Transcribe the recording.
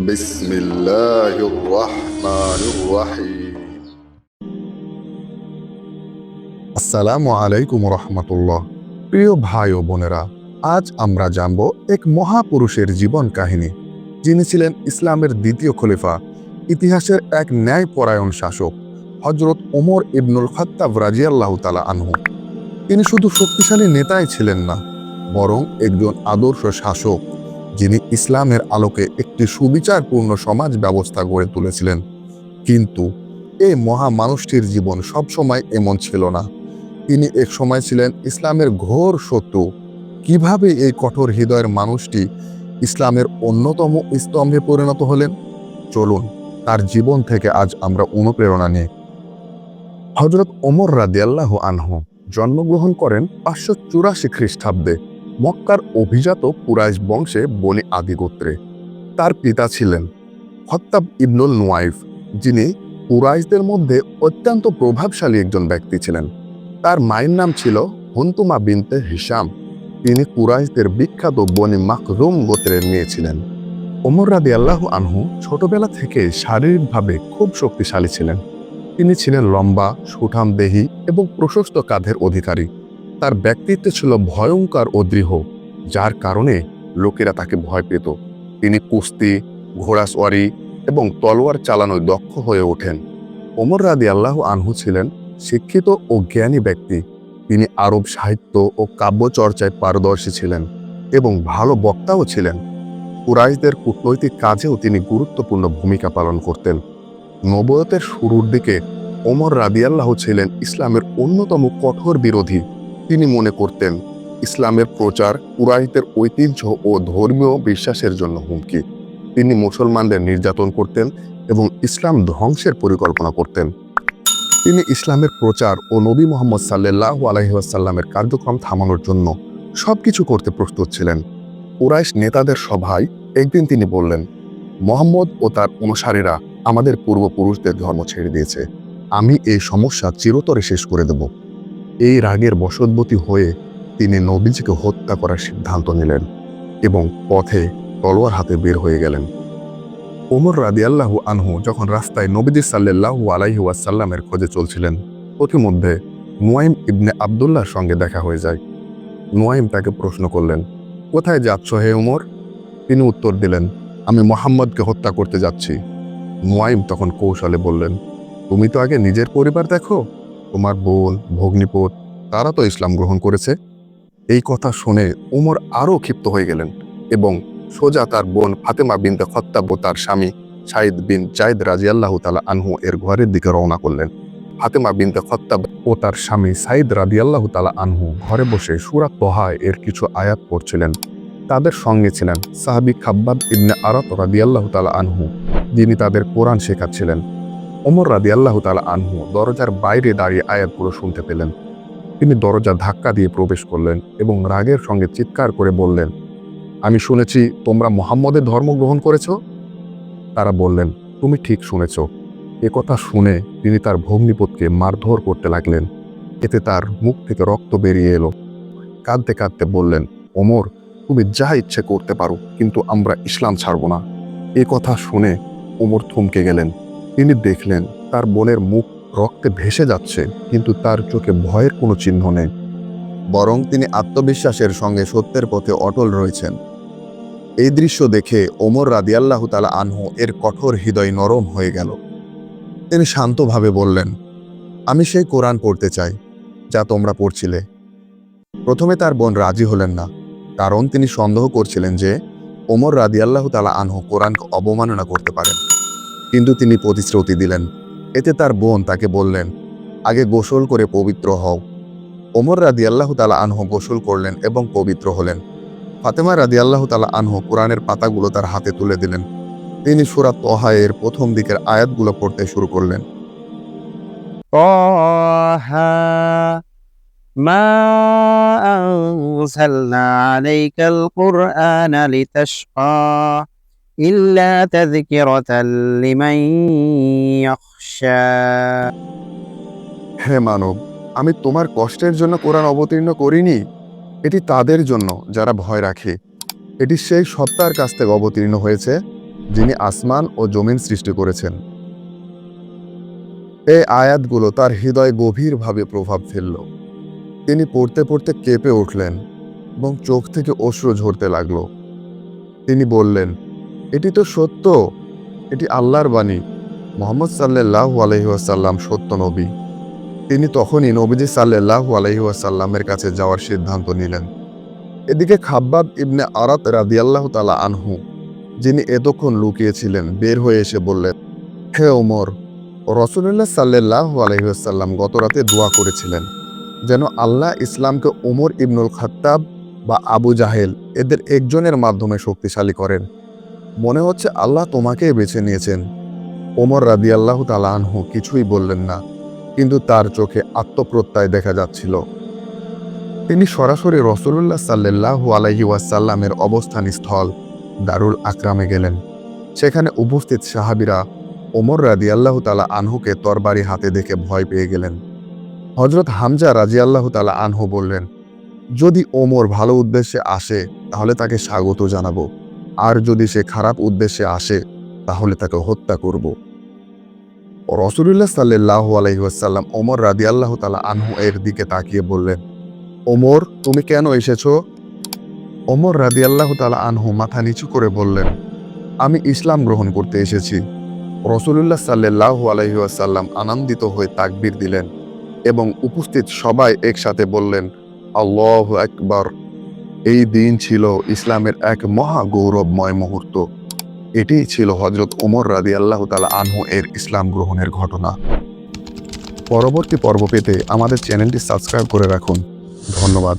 بسم الله الرحمن الرحيم আসসালামু আলাইকুম রহমতুল্লাহ প্রিয় ভাই ও বোনেরা আজ আমরা জানব এক মহাপুরুষের জীবন কাহিনী যিনি ছিলেন ইসলামের দ্বিতীয় খলিফা ইতিহাসের এক ন্যায়পরায়ণ শাসক হজরত ওমর ইবনুল খত্তাব রাজিয়াল্লাহ তালা আনহু তিনি শুধু শক্তিশালী নেতাই ছিলেন না বরং একজন আদর্শ শাসক যিনি ইসলামের আলোকে একটি সুবিচারপূর্ণ সমাজ ব্যবস্থা গড়ে তুলেছিলেন। কিন্তু এই মহা মানুষটির জীবন সবসময় এমন ছিল না। তিনি এক সময় ছিলেন ইসলামের ঘোর শত্রু। কীভাবে এই কঠোর হৃদয়ের মানুষটি ইসলামের অন্যতম স্তম্ভে পরিণত হলেন? চলুন, তার জীবন থেকে আজ আমরা অনুপ্রেরণা নিই। হজরত ওমর রাদিয়াল্লাহু আনহু জন্মগ্রহণ করেন পাঁচশো চুরাশি খ্রিস্টাব্দে। মক্কার অভিজাত কুরাইশ বংশে বনি আদি গোত্রে তার পিতা ছিলেন হত্তাব ইবনুল নোয়াইফ, যিনি কুরাইশদের মধ্যে অত্যন্ত প্রভাবশালী একজন ব্যক্তি ছিলেন। তার মায়ের নাম ছিল হন্তুমা বিনতে হিসাম তিনি কুরাইশদের বিখ্যাত বনি মাকরুম গোত্রের মেয়ে ছিলেন। ওমর রাদি আল্লাহ আনহু ছোটবেলা থেকে শারীরিকভাবে খুব শক্তিশালী ছিলেন। তিনি ছিলেন লম্বা, সুঠাম দেহী এবং প্রশস্ত কাঁধের অধিকারী। তার ব্যক্তিত্ব ছিল ভয়ঙ্কর ও দৃঢ়, যার কারণে লোকেরা তাকে ভয় পেত। তিনি কুস্তি, ঘোড়াসওয়ারি এবং তলোয়ার চালানোয় দক্ষ হয়ে ওঠেন। ওমর রাদি আল্লাহ আনহু ছিলেন শিক্ষিত ও জ্ঞানী ব্যক্তি। তিনি আরব সাহিত্য ও কাব্য চর্চায় পারদর্শী ছিলেন এবং ভালো বক্তাও ছিলেন। কুরাইশদের কূটনৈতিক কাজেও তিনি গুরুত্বপূর্ণ ভূমিকা পালন করতেন। নবয়তের শুরুর দিকে ওমর রাদিয়াল্লাহ ছিলেন ইসলামের অন্যতম কঠোর বিরোধী। তিনি মনে করতেন, ইসলামের প্রচার কুরাইশদের ঐতিহ্য ও ধর্মীয় বিশ্বাসের জন্য হুমকি। তিনি মুসলমানদের নির্যাতন করতেন এবং ইসলাম ধ্বংসের পরিকল্পনা করতেন। তিনি ইসলামের প্রচার ও নবী মোহাম্মদ সাল্লাহ আলহিহাসাল্লামের কার্যক্রম থামানোর জন্য সবকিছু করতে প্রস্তুত ছিলেন। কুরাইশ নেতাদের সভায় একদিন তিনি বললেন, মোহাম্মদ ও তার অনুসারীরা আমাদের পূর্বপুরুষদের ধর্ম ছেড়ে দিয়েছে। আমি এই সমস্যা চিরতরে শেষ করে দেব। এই রাগের বশদ্বতী হয়ে তিনি নবীজিকে হত্যা করার সিদ্ধান্ত নিলেন এবং পথে তলোয়ার হাতে বের হয়ে গেলেন। ওমর রাদিয়াল্লাহু আনহু যখন রাস্তায় নবীজি সাল্লাল্লাহু আলাইহি ওয়াসাল্লামের খোঁজে চলছিলেন পথিমধ্যে নুয়াইম ইবনে আবদুল্লাহর সঙ্গে দেখা হয়ে যায়। নুয়াইম তাকে প্রশ্ন করলেন, কোথায় যাচ্ছ হে উমর তিনি উত্তর দিলেন, আমি মোহাম্মদকে হত্যা করতে যাচ্ছি। নুয়াইম তখন কৌশলে বললেন, তুমি তো আগে নিজের পরিবার দেখো? তোমার বোন, ভগ্নিপত, তারা তো ইসলাম গ্রহণ করেছে। এই কথা শুনে উমর আরও ক্ষিপ্ত হয়ে গেলেন এবং সোজা তার বোন ফাতেমা বিনতে খত্তাব ও তার স্বামী সাইদ বিন জায়দ রাজিয়াল্লাহ তালা আনহু এর ঘরের দিকে রওনা করলেন। ফাতেমা বিনতে খত্তাব ও তার স্বামী সাইদ রাদিয়াল্লাহ তালা আনহু ঘরে বসে সুরাত তোহায় এর কিছু আয়াত পড়ছিলেন। তাদের সঙ্গে ছিলেন সাহাবি খাব্বাব ইবনে আরাত রাদিয়াল্লাহ তালা আনহু, যিনি তাদের কোরআন শেখাচ্ছিলেন। ওমর রাদিয়াল্লাহ তালা আনহু দরজার বাইরে দাঁড়িয়ে আয়াতগুলো শুনতে পেলেন। তিনি দরজা ধাক্কা দিয়ে প্রবেশ করলেন এবং রাগের সঙ্গে চিৎকার করে বললেন, আমি শুনেছি তোমরা মোহাম্মদের ধর্ম গ্রহণ করেছ? তারা বললেন, তুমি ঠিক শুনেছ। কথা শুনে তিনি তার ভগ্নিপতকে মারধর করতে লাগলেন। এতে তার মুখ থেকে রক্ত বেরিয়ে এলো। কাঁদতে কাঁদতে বললেন, ওমর, তুমি যা ইচ্ছে করতে পারো, কিন্তু আমরা ইসলাম ছাড়ব না। এ কথা শুনে ওমর থমকে গেলেন। তিনি দেখলেন তার বোনের মুখ রক্তে ভেসে যাচ্ছে, কিন্তু তার চোখে ভয়ের কোনো চিহ্ন নেই। বরং তিনি আত্মবিশ্বাসের সঙ্গে সত্যের পথে অটল রয়েছেন। এই দৃশ্য দেখে ওমর রাদিয়াল্লাহু তালা আনহু এর কঠোর হৃদয় নরম হয়ে গেল। তিনি শান্তভাবে বললেন, আমি সেই কোরআন পড়তে চাই, যা তোমরা পড়ছিলে। প্রথমে তার বোন রাজি হলেন না, কারণ তিনি সন্দেহ করছিলেন যে ওমর রাদিয়াল্লাহু তালা আনহু কোরআনকে অবমাননা করতে পারেন। কিন্তু তিনি প্রতিশ্রুতি দিলেন এতে তার বোন তাকে বললেন আগে গোসল করে পবিত্র হও ওমর রাদি আল্লাহ তালা আনহু গোসল করলেন এবং পবিত্র হলেন ফাতেমা রাদি আল্লাহ তালা আনহু কোরআনের পাতাগুলো তার হাতে তুলে দিলেন তিনি সুরাত তোহায়ের প্রথম দিকের আয়াতগুলো পড়তে শুরু করলেন طه ما أنزلنا عليك القرآن لتشقى إلا تذكرة لمن يخشى হে মানব আমি তোমার কষ্টের জন্য কোরআন অবতীর্ণ করিনি এটি তাদের জন্য যারা ভয় রাখে এটি সেই সত্তার কাছ থেকে অবতীর্ণ হয়েছে যিনি আসমান ও জমিন সৃষ্টি করেছেন এই আয়াতগুলো তার হৃদয়ে গভীরভাবে প্রভাব ফেলল তিনি পড়তে পড়তে কেঁপে উঠলেন এবং চোখ থেকে অশ্রু ঝরতে লাগলো তিনি বললেন এটি তো সত্য। এটি আল্লাহর বাণী। মোহাম্মদ সাল্লাহ আলহিহাসাল্লাম সত্য নবী। তিনি তখনই নবীজি সাল্লাহ আলহিহাসাল্লামের কাছে যাওয়ার সিদ্ধান্ত নিলেন। এদিকে খাব্বাব ইবনে আরাত রাদিয়াল্লাহ তালা আনহু, যিনি এতক্ষণ লুকিয়েছিলেন, বের হয়ে এসে বললেন, হে ওমর রসুল্লাহ সাল্লাহ আলহিহাসাল্লাম গত রাতে দোয়া করেছিলেন, যেন আল্লাহ ইসলামকে ওমর ইবনুল খাত্তাব বা আবু জাহেল এদের একজনের মাধ্যমে শক্তিশালী করেন। মনে হচ্ছে আল্লাহ তোমাকেই বেছে নিয়েছেন। ওমর রাদি আল্লাহ আনহু কিছুই বললেন না, কিন্তু তার চোখে আত্মপ্রত্যয় দেখা যাচ্ছিল। তিনি সরাসরি রসুল্লাহ সাল্লাহ আলহি ওয়াসাল্লামের অবস্থান স্থল দারুল আকরামে গেলেন। সেখানে উপস্থিত সাহাবিরা ওমর রাদি আল্লাহ তালা আনহুকে তরবারি হাতে দেখে ভয় পেয়ে গেলেন। হজরত হামজা রাজি আল্লাহ তালা আনহু বললেন, যদি ওমর ভালো উদ্দেশ্যে আসে, তাহলে তাকে স্বাগত জানাব। আর যদি সে খারাপ উদ্দেশ্যে আসে, তাহলে তাকে হত্যা করব। রসুল্লাহ সাল্লাহ আলহিহাসাল্লাম ওমর রাদি আল্লাহ তালা আনহু এর দিকে তাকিয়ে বললেন, ওমর, তুমি কেন এসেছ? ওমর রাদি আল্লাহ তালা আনহু মাথা নিচু করে বললেন, আমি ইসলাম গ্রহণ করতে এসেছি। রসুল্লাহ সাল্লাহ আলহিহাসাল্লাম আনন্দিত হয়ে তাকবির দিলেন এবং উপস্থিত সবাই একসাথে বললেন, আল্লাহ একবার এই দিন ছিল ইসলামের এক মহা গৌরবময় মুহূর্ত। এটি ছিল হজরত ওমর রাদি আল্লাহ তালা আনহু এর ইসলাম গ্রহণের ঘটনা। পরবর্তী পর্ব পেতে আমাদের চ্যানেলটি সাবস্ক্রাইব করে রাখুন। ধন্যবাদ।